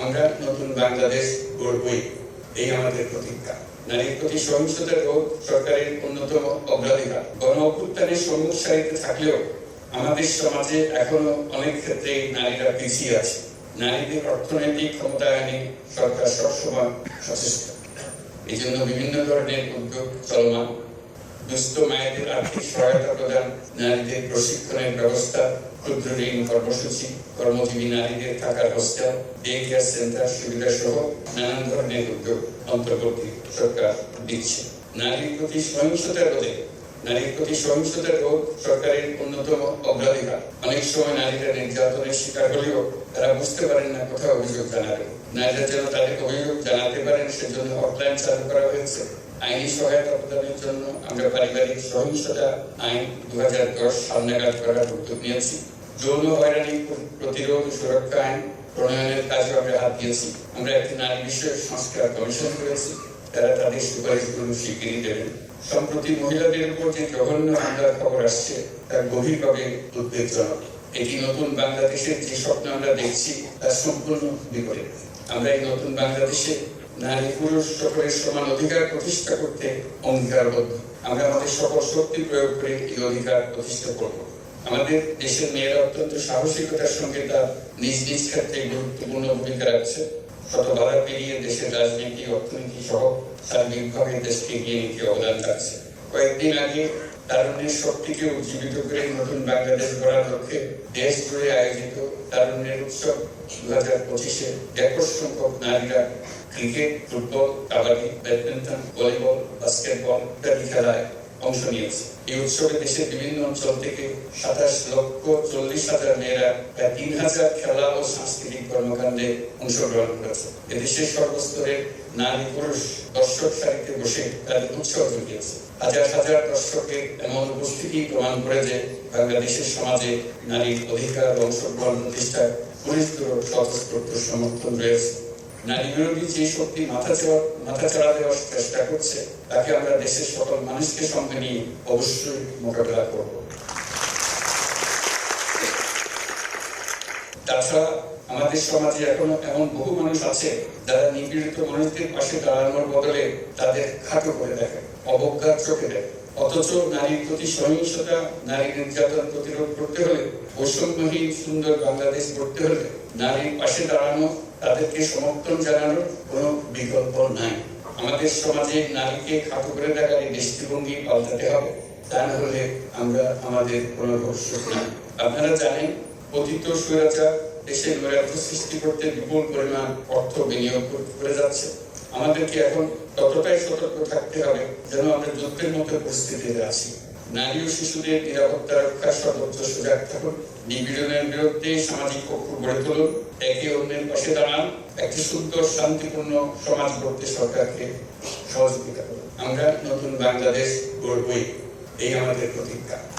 আমরা নতুন বাংলাদেশ গড়বই। এই আমাদের প্রতিজ্ঞা। নারীর প্রতি সহিংসতা রোধ সরকারের অন্যতম অগ্রাধিকার। গণ অভ্যুত্থানের সারিতে থাকলেও আমাদের সমাজে এখনও অনেক ক্ষেত্রে নারীরা পিছিয়ে আছে। নারীদের অর্থনৈতিক ক্ষমতায়নে সরকার সবসময় সচেষ্ট। এই জন্য বিভিন্ন ধরনের উদ্যোগ চলমান দুস্থ মায়েদের আর্থিক সহায়তা প্রদান, নারীদের প্রশিক্ষণের ব্যবস্থা ক্ষুদ্র ঋণ কর্মসূচি, কর্মজীবী নারীদের থাকার হোস্টেল ডে কেয়ার সেন্টার সুবিধা সহ নানান ধরনের উদ্যোগ অন্তর্বর্তী সরকার দিচ্ছে। নারীর প্রতি সহিংসতা রোধে নারীর প্রতি সহিংসতা রোধ সরকারের অন্যতম অগ্রাধিকার। অনেক সময় নারীরা নির্যাতনের শিকার হলেও তারা বুঝতে পারেন না কোথাও অভিযোগ জানাবেন নারীরা যেন তাদের অভিযোগ জানাতে পারেন, সেজন্য হটলাইন চালু করা হয়েছে। আইনি সহায়তা প্রদানের জন্য আমরা পারিবারিক সহিংসতা আইন দু হাজার দশ নাগাদ করার উদ্যোগ নিয়েছি। যৌন হয়রানি প্রতিরোধ সুরক্ষা আইন প্রণয়নের কাজে আমরা হাত দিয়েছি। আমরা একটি নারী বিষয়ক সংস্কার কমিশন করেছি। তারা তাদের সুপারিশগুলো স্বীকৃতি দেবেন সম্প্রতি মহিলাদের উপর যে জঘন্য হামলার খবর আসছে, তা গভীরভাবে উদ্বেগজনক। এটি নতুন বাংলাদেশের যে স্বপ্ন আমরা দেখছি তার সম্পূর্ণ বিপরীত। আমরা এই নতুন বাংলাদেশে নারী পুরুষ সকলের সমান অধিকার প্রতিষ্ঠা করতে অঙ্গীকারবদ্ধ। আমরা আমাদের সকল শক্তি প্রয়োগ করে এই অধিকার প্রতিষ্ঠা করব। আমাদের দেশের মেয়েরা অত্যন্ত সাহসিকতার সঙ্গে তার নিজ নিজ ক্ষেত্রে গুরুত্বপূর্ণ ভূমিকা রাখছে। শত বাধা পেরিয়ে দেশের রাজনীতি অর্থনীতি সহ সার্বিকভাবে দেশকে এগিয়ে নিতে অবদান রাখছে কয়েকদিন আগে তারুণ্যের শক্তিকে উজ্জীবিত করে নতুন বাংলাদেশ গড়ার লক্ষ্যে দেশ জুড়ে আয়োজিত তারুণ্যের উৎসব দু হাজার পঁচিশে ব্যাপক সংখ্যক নারীরা cricket, football, kabaddi, badminton, volleyball, basketball, ইত্যাদি খেলায় অংশ নিয়েছে। এই উৎসবে দেশের বিভিন্ন অঞ্চল থেকে সাতাশ লক্ষ চল্লিশ হাজার মেয়েরা প্রায় তিন হাজার খেলা ও সাংস্কৃতিক কর্মকাণ্ডে অংশগ্রহণ করেছে। এদেশের সর্বস্তরের নারী পুরুষ দর্শক সারিতে বসে তাদের উৎসব জুটিয়েছে হাজার হাজার দর্শকের এমন উপস্থিতি প্রমাণ করে যে বাংলাদেশের সমাজে নারীর অধিকার ও অংশগ্রহণ প্রতিষ্ঠায় পরিষ্কার স্বতঃস্ফূর্ত সমর্থন রয়েছে। নারী বিরোধী যে শক্তি মাথা মাথা চাড়া দেওয়ার চেষ্টা করছে, তাকে আমরা দেশের সকল মানুষকে সঙ্গে নিয়ে অবশ্যই মোকাবেলা করব। তাছাড়া আমাদের সমাজে এখনও এমন বহু মানুষ আছে যারা নিপীড়িত মানুষদের পাশে দাঁড়ানোর বদলে তাদের খাটো করে দেখে, অবজ্ঞার চোখে দেখে। অথচ নারীর প্রতি সহিংসতা, নারী নির্যাতন প্রতিরোধ করতে হলে বৈষম্যহীন সুন্দর বাংলাদেশ গড়তে হলে নারীর পাশে দাঁড়ানো তাদেরকে সমর্থন জানানোর কোনো বিকল্প নাই। আমাদের সমাজে নারীকে খাটো করে দেখার এই দৃষ্টিভঙ্গি পাল্টাতে হবে, তা না হলে আমরা আমাদের কোনো ভবিষ্যৎ নাই। আপনারা জানেন পতিত স্বৈরাচার দেশে নৈরাজ্য সৃষ্টি করতে বিপুল পরিমাণ অর্থ বিনিয়োগ করে যাচ্ছে। আমাদেরকে এখন ততটাই সতর্ক থাকতে হবে যেন আমরা যুদ্ধের মতো পরিস্থিতিতে আছি। নারী ও শিশুদের নিরাপত্তা রক্ষার সর্বোচ্চ সজাগ থাকুন। নিপীড়নের বিরুদ্ধে সামাজিক পক্ষ গড়ে তুলুন। একে অন্যের পাশে দাঁড়ান। একটি সুন্দর, শান্তিপূর্ণ সমাজ গড়তে সরকারকে সহযোগিতা করুন। আমরা নতুন বাংলাদেশ গড়বই। এই আমাদের প্রতিজ্ঞা।